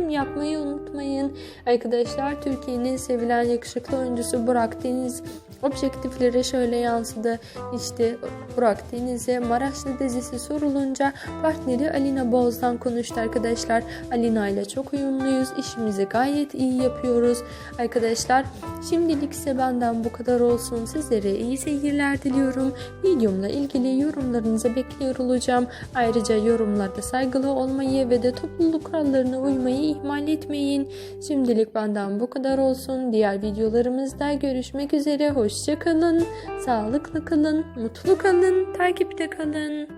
yapmayı unutmayın. Arkadaşlar Türkiye'nin sevilen yakışıklı oyuncusu Burak Deniz objektiflere şöyle yansıdı. İşte Burak Deniz'e Maraşlı dizisi sorulunca partneri Alina Boz'dan konuştu arkadaşlar. Alina ile çok uyumluyuz. İşimizi gayet iyi yapıyoruz. Arkadaşlar şimdilik ise benden bu kadar olsun. Sizlere iyi seyirler diliyorum. Videomla ilgili yorumlarınızı bekliyor olacağım. Ayrıca yorumlarda saygılı olmayı ve de topluluk kurallarına uymayı ihmal etmeyin. Şimdilik benden bu kadar olsun. Diğer videolarımızda görüşmek üzere. Hoşça kalın. Sağlıklı kalın. Mutlu kalın. Takipte kalın.